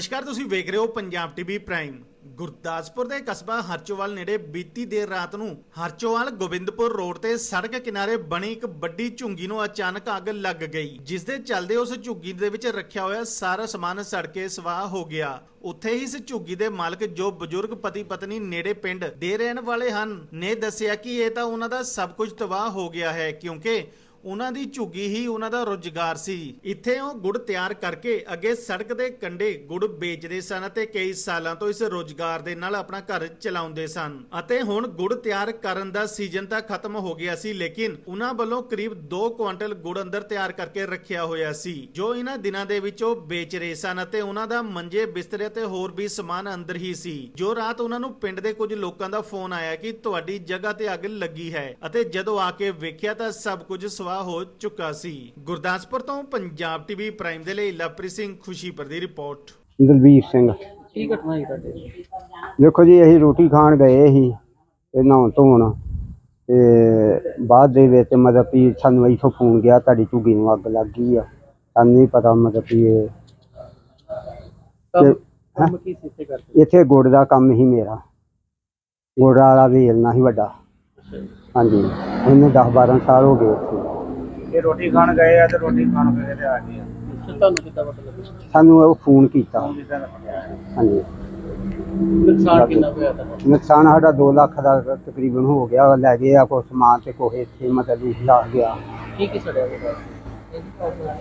ਨਮਸਕਾਰ, ਤੁਸੀਂ ਵੇਖ ਰਹੇ ਹੋ ਪੰਜਾਬ ਟੀਵੀ ਪ੍ਰਾਈਮ। ਗੁਰਦਾਸਪੁਰ ਦੇ ਕਸਬਾ ਹਰਚੋਵਾਲ ਨੇੜੇ ਬੀਤੀ ਦੇਰ ਰਾਤ ਨੂੰ ਹਰਚੋਵਾਲ ਗੋਬਿੰਦਪੁਰ ਰੋਡ ਤੇ ਸੜਕ ਕਿਨਾਰੇ ਬਣੀ ਇੱਕ ਵੱਡੀ ਝੁੰਗੀ ਨੂੰ ਅਚਾਨਕ ਅੱਗ ਲੱਗ ਗਈ, ਜਿਸ ਦੇ ਚੱਲਦੇ ਉਸ ਝੁੰਗੀ ਦੇ ਵਿੱਚ ਰੱਖਿਆ ਹੋਇਆ ਸਾਰਾ ਸਮਾਨ ਸੜ ਕੇ ਸਵਾਹ ਹੋ ਗਿਆ। ਉੱਥੇ ਹੀ ਇਸ ਝੁੱਗੀ ਦੇ ਮਾਲਕ ਜੋ ਬਜ਼ੁਰਗ ਪਤੀ ਪਤਨੀ ਨੇੜੇ ਪਿੰਡ ਦੇ ਰਹਿਣ ਵਾਲੇ ਹਨ, ਨੇ ਦੱਸਿਆ ਕਿ ਇਹ ਤਾਂ ਉਹਨਾਂ ਦਾ ਸਭ ਕੁਝ ਤਬਾਹ ਹੋ ਗਿਆ ਹੈ, ਕਿਉਂਕਿ ਉਹਨਾਂ ਦੀ ਝੁੱਗੀ ਹੀ ਉਹਨਾਂ ਦਾ ਰੋਜ਼ਗਾਰ ਸੀ। ਇੱਥੇ ਉਹ ਗੁੜ ਤਿਆਰ ਕਰਕੇ ਅੱਗੇ ਸੜਕ ਦੇ ਕੰਢੇ ਗੁੜ ਵੇਚਦੇ ਸਨ ਅਤੇ ਕਈ ਸਾਲਾਂ ਤੋਂ ਇਸ ਰੋਜ਼ਗਾਰ ਦੇ ਨਾਲ ਆਪਣਾ ਘਰ ਚਲਾਉਂਦੇ ਸਨ। ਅਤੇ ਹੁਣ ਗੁੜ ਤਿਆਰ ਕਰਨ ਦਾ ਸੀਜ਼ਨ ਤਾਂ ਖਤਮ ਹੋ ਗਿਆ ਸੀ, ਲੇਕਿਨ ਉਹਨਾਂ ਵੱਲੋਂ ਕਰੀਬ 2 ਕੁਇੰਟਲ ਗੁੜ ਅੰਦਰ ਤਿਆਰ ਕਰਕੇ ਰੱਖਿਆ ਹੋਇਆ ਸੀ, ਜੋ ਇਹਨਾਂ ਦਿਨਾਂ ਦੇ ਵਿੱਚ ਉਹ ਵੇਚ ਰਹੇ ਸਨ ਅਤੇ ਉਹਨਾਂ ਦਾ ਮੰਜੇ, ਬਿਸਤਰੇ ਤੇ ਹੋਰ ਵੀ ਸਮਾਨ ਅੰਦਰ ਹੀ ਸੀ। ਜੋ ਰਾਤ ਉਹਨਾਂ ਨੂੰ ਪਿੰਡ ਦੇ ਕੁਝ ਲੋਕਾਂ ਦਾ ਫੋਨ ਆਇਆ ਕਿ ਤੁਹਾਡੀ ਜਗ੍ਹਾ ਤੇ ਅੱਗ ਲੱਗੀ ਹੈ ਅਤੇ ਜਦੋਂ ਆ ਕੇ ਵੇਖਿਆ ਤਾਂ ਸਭ ਕੁਝ ਸਵਾਹ ਹੋ ਚੁੱਕਾ ਸੀ। ਗੁਰਦਾਸਪੁਰ ਤੋਂ ਪੰਜਾਬ ਟੀਵੀ ਪ੍ਰਾਈਮ ਦੇ ਲਈ ਲਵਪ੍ਰੀਤ ਸਿੰਘ ਖੁਸ਼ੀਪੁਰ ਦੀ ਰਿਪੋਰਟ। ਦਲਬੀਰ ਸਿੰਘ। ਕੀ ਘਟਨਾ ਹੋਈ ਤੁਹਾਡੇ ਦੇਖੋ ਜੀ ਅਸੀਂ ਰੋਟੀ ਖਾਣ ਗਏ ਸੀ ਤੇ ਨਹਾਉਣ ਧੋਣ। ਤੇ ਬਾਅਦ ਦੇ ਵਿੱਚ ਮਤਲਬ ਵੀ ਸਾਨੂੰ ਇੱਥੋਂ ਫੋਨ ਗਿਆ ਤੁਹਾਡੀ ਝੁੱਗੀ ਨੂੰ ਅੱਗ ਲੱਗ ਗਈ ਆ। ਸਾਨੂੰ ਨਹੀਂ ਪਤਾ ਮਤਲਬ ਵੀ ਇਹ ਕੰਮ ਤੇ- ਕੰਮ ਕੀ ਸੀ ਇੱਥੇ ਕਰਦੇ? ਇੱਥੇ ਗੁੜ ਦਾ ਕੰਮ ਹੀ ਮੇਰਾ। ਗੁੜ ਵਾਲਾ ਵੇਲਣਾ ਸੀ ਵੱਡਾ। ਹਾਂਜੀ। ਇਹਨੂੰ 10 12 ਸਾਲ ਹੋ ਗਏ ਇੱਥੇ। ਇਹ ਰੋਟੀ ਖਾਣ ਗਏ ਆ ਤੇ ਰੋਟੀ ਖਾਣ ਵੇਲੇ ਤੇ ਆ ਗਏ ਆ। ਤੇ ਤੁਹਾਨੂੰ ਕਿੱਦਾਂ ਪਤਾ ਲੱਗਾ? ਸਾਨੂੰ ਉਹ ਫੋਨ ਕੀਤਾ। ਜਿੱਦਾਂ ਦਾ ਬਣਿਆ ਹੈ। ਹਾਂਜੀ। ਨੁਕਸਾਨ ਕਿੰਨਾ ਕੁ ਹੋਇਆ ਤੁਹਾਡਾ? ਨੁਕਸਾਨ ਸਾਡਾ 2 ਲੱਖ ਦਾ ਤਕਰੀਬਨ ਹੋ ਗਿਆ ਲੈ ਗਏ ਆ ਕੁਛ ਸਮਾਨ ਤੇ ਕੋਹ ਇੱਥੇ ਮਤਲਬ ਵੀ ਲਾ ਗਿਆ। ਕੀ ਕੀ ਸੜਿਆ ਹੋਇਆ?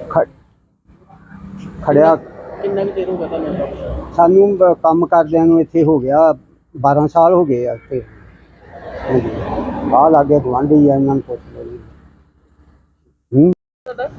ਖ- ਖੜਿਆ ਕਿੰਨਾ ਕੁ ਚਿਰ ਹੋ ਗਿਆ ਤੁਹਾਨੂੰ ਇਹਦਾ ਪਤਾ? ਸਾਨੂੰ ਬ- ਕੰਮ ਕਰਦਿਆਂ ਨੂੰ ਇੱਥੇ ਹੋ ਗਿਆ 12 ਸਾਲ ਹੋ ਗਏ ਆ ਇੱਥੇ। ਹਾਂਜੀ। ਬਾਹਰ ਲਾਗੇ ਗੁਆਂਢੀ ਆ ਇਹਨਾਂ ਨੂੰ ਪੁੱਛ ਲਓ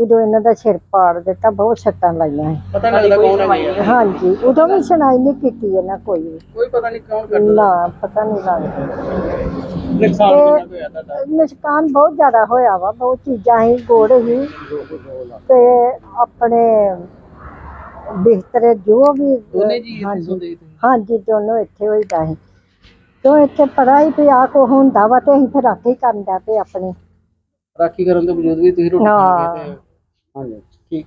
ਉਦੋਂ ਇਹਨਾਂ ਦਾ ਸਿਰ ਪਾੜ ਦਿੱਤਾ ਬਹੁਤ ਸੱਟਾਂ ਲਾਈਆਂ ਸੀ। ਪਤਾ ਨਹੀਂ ਲੱਗਦਾ ਕੌਣ ਹੈ ਹਾਂਜੀ ਉਦੋਂ ਵੀ ਸੁਣਾਈ ਨਹੀਂ ਕੀਤੀ ਇਹਨਾਂ ਕੋਈ ਵੀ। ਕੋਈ ਪਤਾ ਨਹੀਂ ਕੌਣ ਕਰਦਾ ਨਾ ਪਤਾ ਨਹੀਂ ਲੱਗਦਾ। ਨੁਕਸਾਨ ਕਿੰਨਾ ਕੁ ਹੋਇਆ ਤੁਹਾਡਾ? ਨੁਕਸਾਨ ਬਹੁਤ ਜ਼ਿਆਦਾ ਹੋਇਆ ਵਾ ਬਹੁਤ ਚੀਜ਼ਾਂ ਹੀ ਗੋੜ ਹੀ ਤੇ ਆਪਣੇ ਬਿਸਤਰੇ ਜੋ ਵੀ ਦੋਨੇ ਜੀ ਇੱਥੇ ਹਾਂਜੀ। ਸੀ ਹਾਂਜੀ ਦੋਨੋਂ ਇੱਥੇ ਹੋਈਦਾ ਹੈ ਤੋਂ ਇੱਥੇ ਪੜਾ ਹੀ ਪਿਆ ਕੋ ਹੁੰਦਾ ਵਾ ਤੇ ਅਸੀਂ ਫਿਰ ਰਾਖੀ ਕਰਨ ਦਾ ਪਏ ਆਪਣੀ। ਰਾਖੀ ਕਰਨ ਦੇ ਵਜੂਦ ਵੀ ਤੁਸੀਂ ਰੋਟੀ ਗਏ ਤੇ ਹਾਂਜੀ ਠੀਕ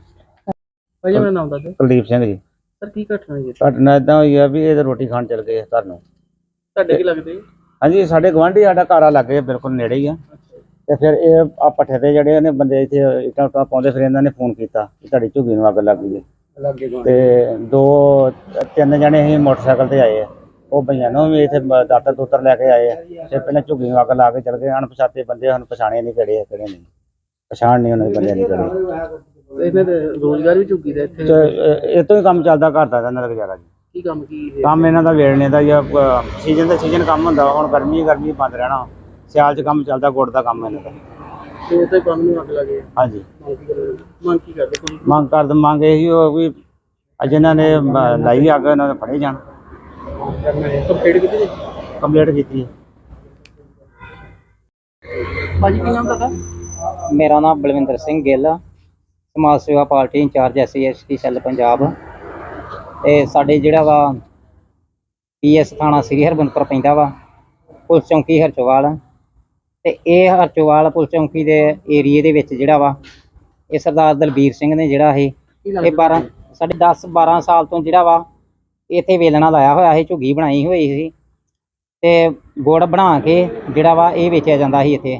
ਭਾਈ ਮੇਰਾ ਨਾਮ ਦੱਸ ਦਿਓ। ਕੁਲਦੀਪ ਸਿੰਘ ਜੀ। ਸਰ ਕੀ ਘਟਨਾ ਹੋਈ ਹੈ? ਤੁਹਾਡੇ ਨਾਲ ਇਦਾਂ ਹੋਈ ਆ ਵੀ ਇਹ ਤਾਂ ਰੋਟੀ ਖਾਣ ਚਲ ਗਏ ਘਰ ਨੂੰ। ਤੁਹਾਡੇ ਕੀ ਲੱਗਦੇ? ਹਾਂਜੀ ਸਾਡੇ ਗਵਾਂਢੀ ਸਾਡਾ ਘਰ ਆ ਲੱਗੇ ਬਿਲਕੁਲ ਨੇੜੇ ਹੀ ਆ। ਤੇ ਫਿਰ ਇਹ ਆ ਪੱਠੇ ਤੇ ਜਿਹੜੇ ਨੇ ਬੰਦੇ ਇੱਥੇ ਇੱਟਾਂ ਉੱਟਾਂ ਪਾਉਂਦੇ ਫਿਰ ਇਹਨਾਂ ਨੇ ਫੋਨ ਕੀਤਾ ਕਿ ਤੁਹਾਡੀ ਝੁੱਗੀ ਨੂੰ ਅੱਗ ਲੱਗ ਗਈ ਹੈ। ਤੇ ਦੋ ਤਿੰਨ ਜਣੇ ਹੀ ਮੋਟਰਸਾਈਕਲ ਤੇ ਆਏ ਆ। ਉਹ ਭਈਆਂ ਨੂੰ ਵੀ ਇੱਥੇ ਦਾਤਰ ਦੂਤਰ ਲੈ ਕੇ ਆਏ ਆ। ਤੇ ਪਹਿਲਾਂ ਝੁੱਗੀ ਨੂੰ ਅੱਗ ਲਾ ਕੇ ਚਲ ਗਏ। ਅਣਪਛਾਤੇ ਬੰਦੇ ਸਾਨੂੰ ਪਛਾਣੇ ਨਹੀਂ ਕਿਹੜੇ ਆ ਕਿਹੜੇ ਨਹੀਂ। ਪਛਾਣ ਨਹੀਂ ਉਹਨਾਂ ਦੇ ਬੰਦਿਆਂ ਦੀ ਕਿਹੜੇ ਤੇ ਇਹਨਾਂ ਦੇ ਰੋਜ਼ਗਾਰ ਵੀ ਝੁੱਗੀ ਦਾ ਇੱਥੇ। ਤੇ ਇਹ- ਇਹ ਤੋਂ ਹੀ ਕੰਮ ਚੱਲਦਾ ਘਰ ਦਾ ਇਹਨਾਂ ਦਾ ਗੁਜ਼ਾਰਾ ਜੀ। ਕੀ ਕੰਮ ਕੀ ਹੈ? ਕੰਮ ਇਹਨਾਂ ਦਾ ਵੇਲਣੇ ਦਾ ਜਾਂ ਸੀਜ਼ਨ ਦਾ ਸੀਜ਼ਨ ਕੰਮ ਹੁੰਦਾ। ਹੁਣ ਗਰਮੀ ਗਰਮੀ ਬੰਦ ਰਹਿਣਾ ਸਿਆਲ 'ਚ ਕੰਮ ਚੱਲਦਾ ਗੁੜ ਦਾ ਕੰਮ ਇਹਨਾਂ ਦਾ। ਤੇ ਉਹ ਤੇ ਕੰਮ ਨੂੰ ਅੱਗ ਲੱਗੇ ਹਾਂਜੀ। ਮੰਗ ਕੀ ਕਰਦੇ ਮੰਗ ਕੀ ਕਰਦੇ ਕੋਈ ਮੰਗ ਕਰ ਮੰਗ ਇਹੀ ਹੋ ਵੀ ਅੱਜ ਇਹਨਾਂ ਨੇ ਮ- ਲਾਈ ਅੱਗ ਇਹਨਾਂ ਨੇ ਫੜੇ ਜਾਣ। ਕੰਪਲੀਟ ਕੀਤੀ ਜੀ? ਕੰਪਲੀਟ ਕੀਤੀ ਹੈ। ਭਾਜੀ ਕੀ ਨਾਮ ਤੁਹਾਡਾ? ਮੇਰਾ ਨਾਮ Balwinder Singh Gill Samaj Seva party incharge SC ST cell Punjab. ਤੇ ਸਾਡੇ ਜਿਹੜਾ ਵਾ ਪੀਐਸ ਥਾਣਾ ਸ੍ਰੀ ਹਰਬੰਦਪੁਰ ਪੈਂਦਾ ਵਾ ਪੁਲਿਸ ਚੌਂਕੀ ਹਰਚੋਵਾਲ। ਤੇ ਇਹ ਹਰਚੋਵਾਲ ਪੁਲਿਸ ਚੌਂਕੀ ਦੇ ਏਰੀਏ ਦੇ ਵਿੱਚ ਜਿਹੜਾ ਵਾ ਇਹ ਸਰਦਾਰ ਦਲਬੀਰ ਸਿੰਘ ਨੇ ਜਿਹੜਾ ਇਹ ਇਹ 12 ਸਾਡੇ 10 12 ਸਾਲ ਤੋਂ ਜਿਹੜਾ ਵਾ ਇੱਥੇ ਵੇਲਣਾ ਲਾਇਆ ਹੋਇਆ ਸੀ ਝੁੱਗੀ ਬਣਾਈ ਹੋਈ ਸੀ। ਤੇ ਗੁੜ ਬਣਾ ਕੇ ਜਿਹੜਾ ਵਾ ਇਹ ਵੇਚਿਆ ਜਾਂਦਾ ਸੀ ਇੱਥੇ।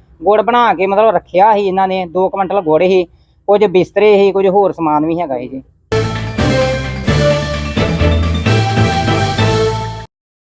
ਗੁੜ ਬਣਾ ਕੇ ਮਤਲਬ ਰੱਖਿਆ ਸੀ ਇਹਨਾਂ ਨੇ 2 ਕੁਇੰਟਲ ਗੁੜ ਸੀ, ਕੁਝ ਬਿਸਤਰੇ ਸੀ, ਕੁਝ ਹੋਰ ਸਮਾਨ ਵੀ ਹੈਗਾ ਸੀ ਜੀ।